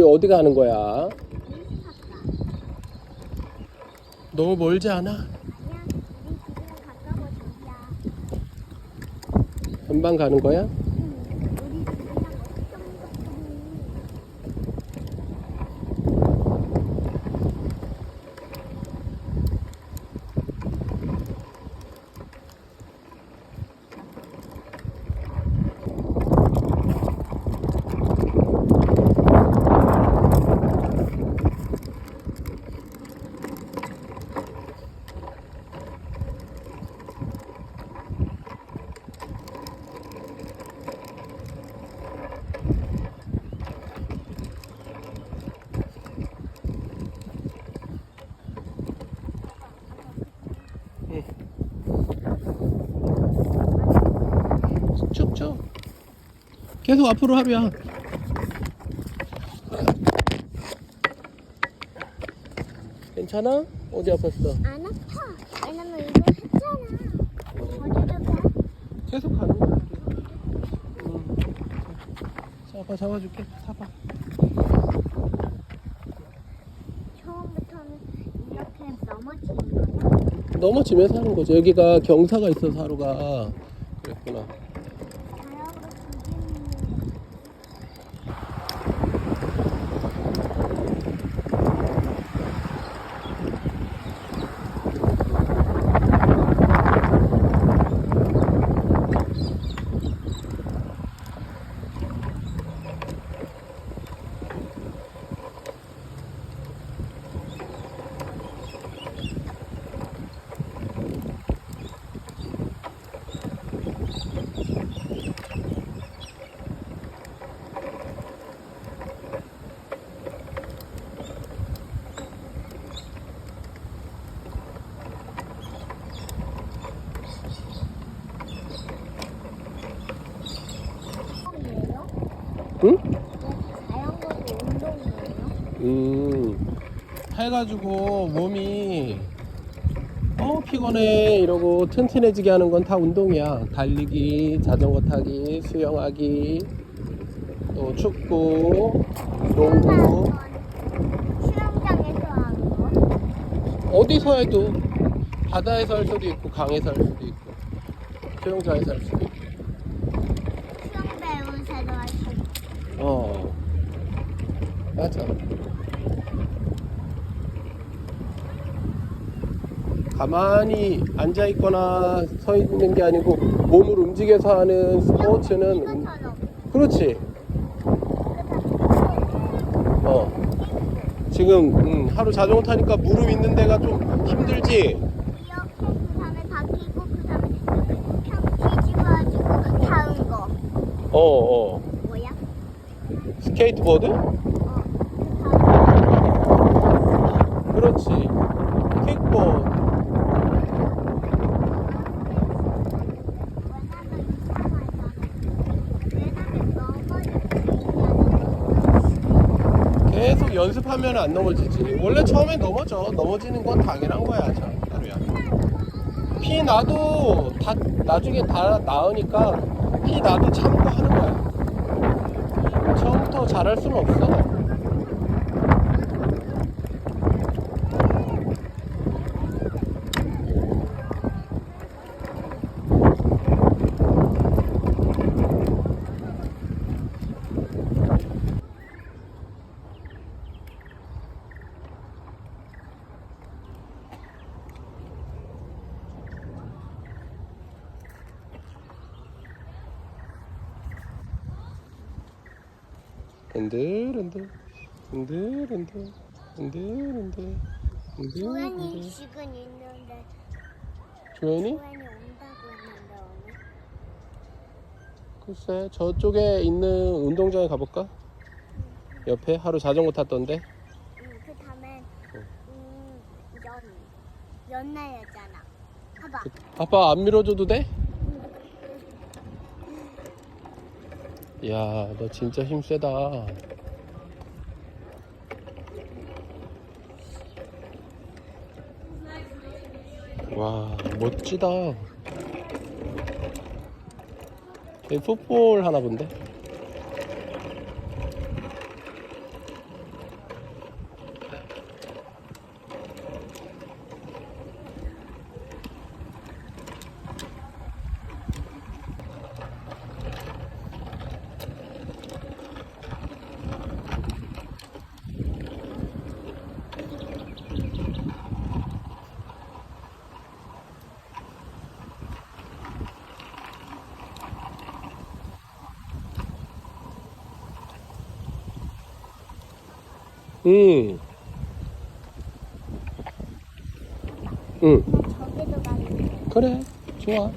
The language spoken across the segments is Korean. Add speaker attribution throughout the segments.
Speaker 1: 우리 어디 가는 거야? 너무 멀지 않아? 금방 가는 거야? 쭉쭉. 계속 앞으로 하루야. 괜찮아? 어디 아팠어?
Speaker 2: 안 아파. 왜냐면 이거 했잖아. 어디로 가?
Speaker 1: 계속 가는 거야. 응. 잡아 잡아줄게. 잡아.
Speaker 2: 처음부터는 이렇게 넘어지는 거야?
Speaker 1: 넘어지면서 하는 거죠. 여기가 경사가 있어서 하루가 그랬구나.
Speaker 2: 자력으로 죽이는 운동이에요?
Speaker 1: 응?
Speaker 2: 자전거도 운동이에요?
Speaker 1: 음. 해가지고 몸이 어 피곤해 이러고 튼튼해지게 하는 건 다 운동이야. 달리기, 자전거 타기, 수영하기, 또 축구, 농구
Speaker 2: 수영장에서 하는 거?
Speaker 1: 어디서 해도 바다에서 할 수도 있고 강에서 할 수도 있고 수영장에서 할 수도 있고.
Speaker 2: 수영 배우새도 할수 있고
Speaker 1: 어 맞아 가만히 앉아 있거나 서 있는 게 아니고 몸을 움직여서 하는 스포츠는 음,
Speaker 2: 이것처럼
Speaker 1: 그렇지. 어. 지금 음, 하루 자전거 타니까 무릎 있는 데가 좀 힘들지?
Speaker 2: 그그 거.
Speaker 1: 어어.
Speaker 2: 뭐야?
Speaker 1: 스케이트보드
Speaker 2: 어, 그 다음
Speaker 1: 그렇지 킥보드 연습하면 안 넘어지지. 원래 처음에 넘어져. 넘어지는 건 당연한 거야, 자, 하루야. 피 나도 다 나중에 다 나으니까 피 나도 참고 하는 거야. 처음부터 잘할 수는 없어. 흔들흔들. 흔들흔들. 흔들흔들.
Speaker 2: 조연이
Speaker 1: 흔들흔들.
Speaker 2: 지금 있는데
Speaker 1: 조연이?
Speaker 2: 조연이 온다고 했는데 오늘?
Speaker 1: 글쎄 저쪽에 있는 운동장에 가볼까? 옆에 하루 자전거 탔던데?
Speaker 2: 응, 그 다음에 음, 연 연나였잖아. 봐봐.
Speaker 1: 그, 아빠 안 밀어줘도 돼? 이야 너 진짜 힘세다. 와 멋지다. 얘 풋볼 하나 본데 응. 응.
Speaker 2: 저기도.
Speaker 1: 그래. 좋아.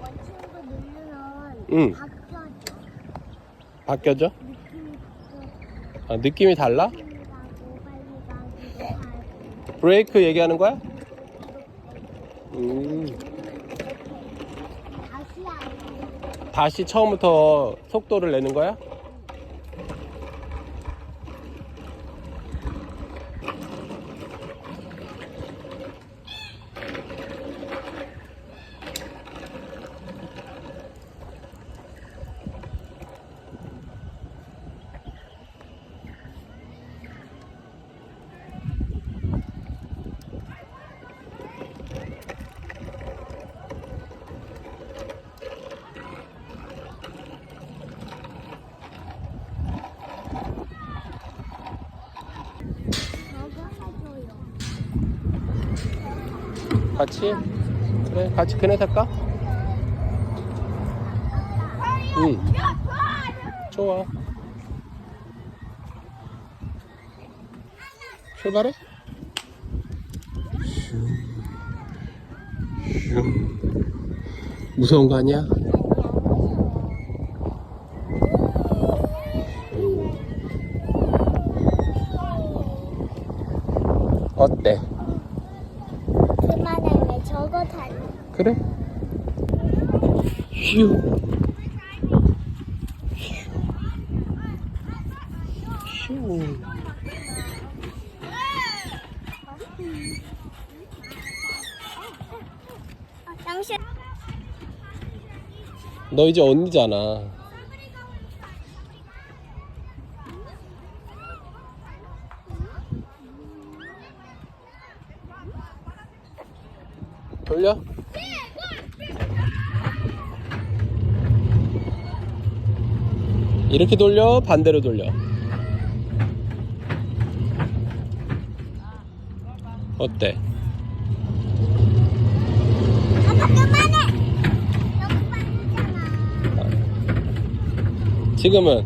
Speaker 2: 원친구 누르면
Speaker 1: 응.
Speaker 2: 바뀌어져.
Speaker 1: 바뀌어져? 아, 느낌이 달라? 브레이크 얘기하는 거야? 음.
Speaker 2: 다시
Speaker 1: 처음부터 속도를 내는 거야? 같이? 그래, 같이 그네 탈까? 응. 좋아. 출발해? 무서운 거 아니야? 어때?
Speaker 2: 그만할래. 저거 탈래.
Speaker 1: 그래? 휴. 휴.
Speaker 2: 당신
Speaker 1: 너 이제 언니잖아. 돌려? 이렇게 돌려? 반대로 돌려? 어때? 지금은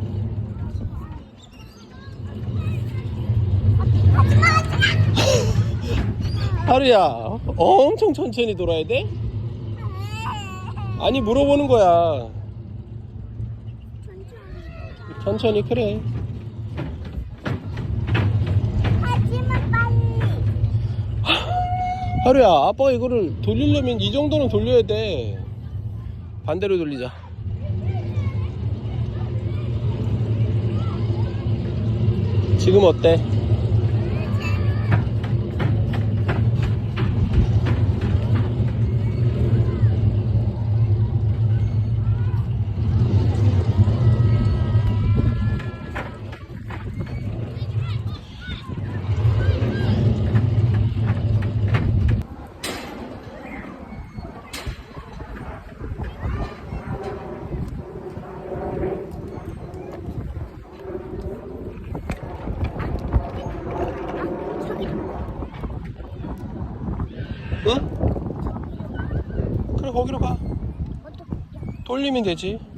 Speaker 1: 하루야 엄청 천천히 돌아야 돼? 아니 물어보는 거야 천천히 그래
Speaker 2: 하지만 빨리.
Speaker 1: 하루야 아빠가 이거를 돌리려면 이 정도는 돌려야 돼 반대로 돌리자 지금 어때? 응? 그래 거기로 가? 돌리면 되지